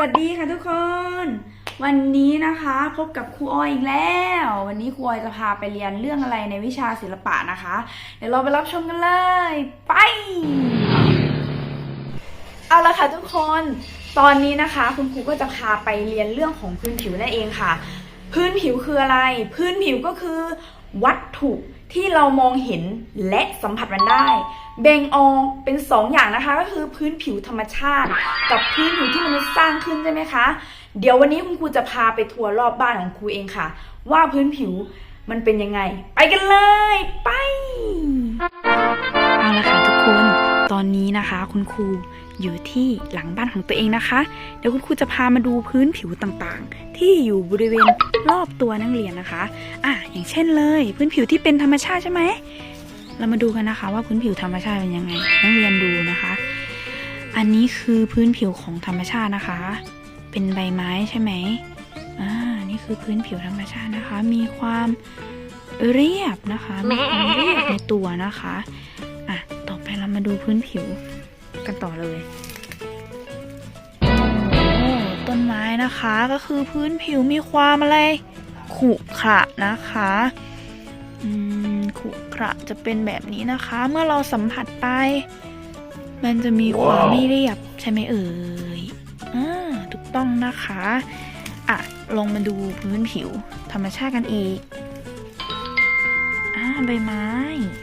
วัสดีค่ะทุกคน วันนี้นะคะพบกับครูอ้อยอีกแล้ว วันนี้ครูอ้อยจะพาไปเรียนเรื่องอะไรในวิชาศิลปะนะคะ เดี๋ยวเราไปรับชมกันเลย ไป เอาละค่ะทุกคน ตอนนี้นะคะ คุณครูก็จะพาไปเรียนเรื่องของพื้นผิวนั่นเองค่ะ พื้นผิวคืออะไร พื้นผิวก็คือ วัตถุ ที่เรามองเห็นและสัมผัสมันได้ แบ่งออกเป็นสองอย่างนะคะ ก็คือพื้นผิวธรรมชาติ กับพื้นผิวที่มนุษย์สร้างขึ้นใช่ไหมคะ เดี๋ยววันนี้คุณครูจะพาไปทัวร์รอบบ้านของครูเองค่ะ ว่าพื้นผิวมันเป็นยังไง ไปกันเลย ไปเอาละค่ะทุกคนตอนนี้นะคะ คุณครูอยู่ที่หลังบ้านของตัวเองนะคะ เดี๋ยวคุณครูจะพามาดูพื้นผิวต่างๆ ที่อยู่บริเวณ รอบตัวนักเรียนนะคะ อะอย่างเช่นเลย พื้นผิวที่เป็นธรรมชาติใช่ไหม เรามาดูกันนะคะ ว่าพื้นผิวธรรมชาติเป็นยังไง นักเรียนดูนะคะ อันนี้คือพื้นผิวของธรรมชาตินะคะ เป็นใบไม้ใช่ไหมอ่า นี่คือพื้นผิวธรรมชาตินะคะ มีความเรียบนะคะมีความเรียบในตัวนะคะ อะ ต่อไปเรามาดูพื้นผิวกันต่อเลย ต้นไม้นะคะ ก็คือพื้นผิวมีความอะไรขรุขระนะคะขรุขระจะเป็นแบบนี้นะคะ เมื่อเราสัมผัสไป มันจะมีความไม่เรียบใช่ไหมเอ่ยอ่าถูกต้องนะคะ อะลองมาดูพื้นผิวธรรมชาติกันอีกอ่าใบไม้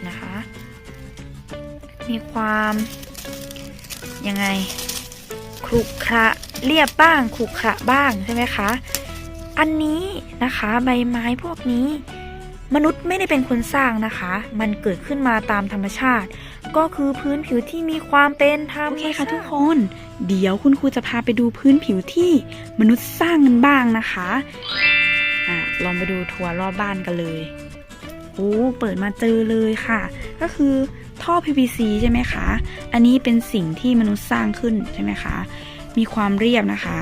นะคะ มีความยังไงขรุขระ เรียบบ้างขรุขระบ้างใช่ไหมคะ อันนี้นะคะใบไม้พวกนี้ มนุษย์ไม่ได้เป็นคนสร้างนะคะ มันเกิดขึ้นมาตามธรรมชาติ ก็คือพื้นผิวที่มีความเป็นธรรมโอเคค่ะทุกคน เดี๋ยวคุณครูจะพาไปดูพื้นผิวที่มนุษย์สร้างกันบ้างนะคะอะลองไปดูทัวร์รอบบ้านกันเลยโอ้เปิดมาเจอเลยค่ะ ก็คือท่อ PVC ใช่ไหมคะ อันนี้เป็นสิ่งที่มนุษย์สร้างขึ้นใช่ไหมคะ มีความเรียบนะคะ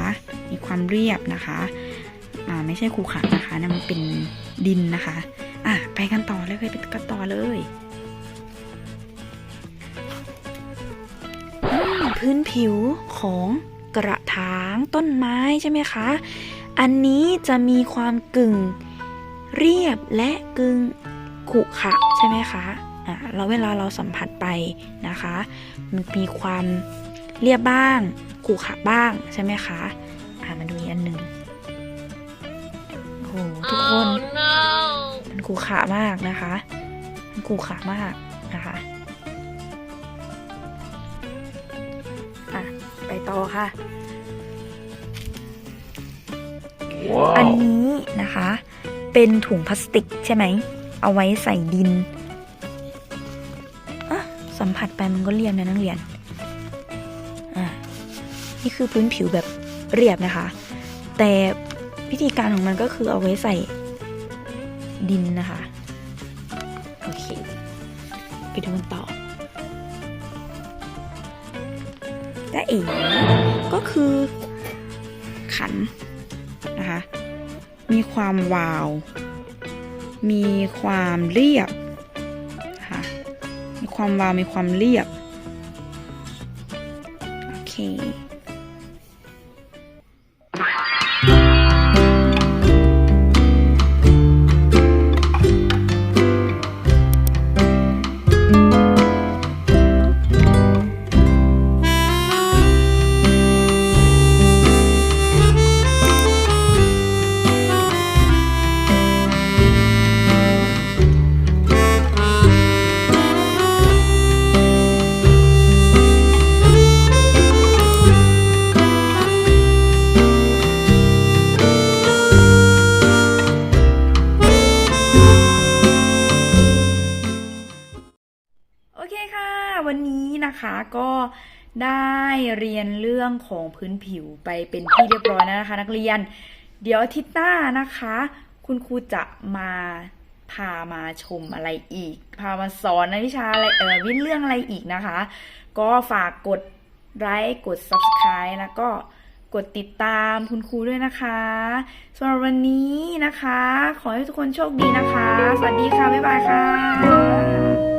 มีความเรียบนะคะอ่าไม่ใช่ขรุขระนะคะนั่มันเป็นดินนะคะอะไปกันต่อเลยไปกันต่อเลยพื้นผิวของกระถางต้นไม้ใช่ไหมคะ อันนี้จะมีความกึ่งเรียบและกึ่งขุขะใช่ไหมคะอ่าแล้วเวลาเราสัมผัสไปนะคะ มันมีความ เรียบบ้างขรุขระบ้างใช่ไหมคะ อ่ามาดูอีกอันหนึ่งโอ้โหทุกคน Oh no! มันขรุขระมากนะคะ มันขรุขระมากนะคะอะไปต่อค่ะ อันนี้นะคะ เป็นถุงพลาสติกใช่ไหม เอาไว้ใส่ดินอะสัมผัสไปมันก็เรียบนะนักเรียนอะ นี่คือพื้นผิวแบบเรียบนะคะ แต่วิธีการของมันก็คือเอาไว้ใส่ดินนะคะ โอเค ไปดูกันต่อและเอ๋ก็คือขันนะคะ มีความวาว มีความเรียบนะคะมีความวาว มีความเรียบ โอเค นะคะก็ได้เรียนเรื่องของพื้นผิวไปเป็นที่เรียบร้อยแล้วนะคะ นักเรียน เดี๋ยวอาทิตย์หน้านะคะ คุณครูจะมาพามาชมอะไรอีก พามาสอนในวิชาอะไรเออวิเรื่องอะไรอีกนะคะ ก็ฝากกดไลค์กด subscribe แล้วก็กดติดตามคุณครูด้วยนะคะสำหรับวันนี้นะคะ ขอให้ทุกคนโชคดีนะคะ สวัสดีค่ะ บ๊ายบายค่ะ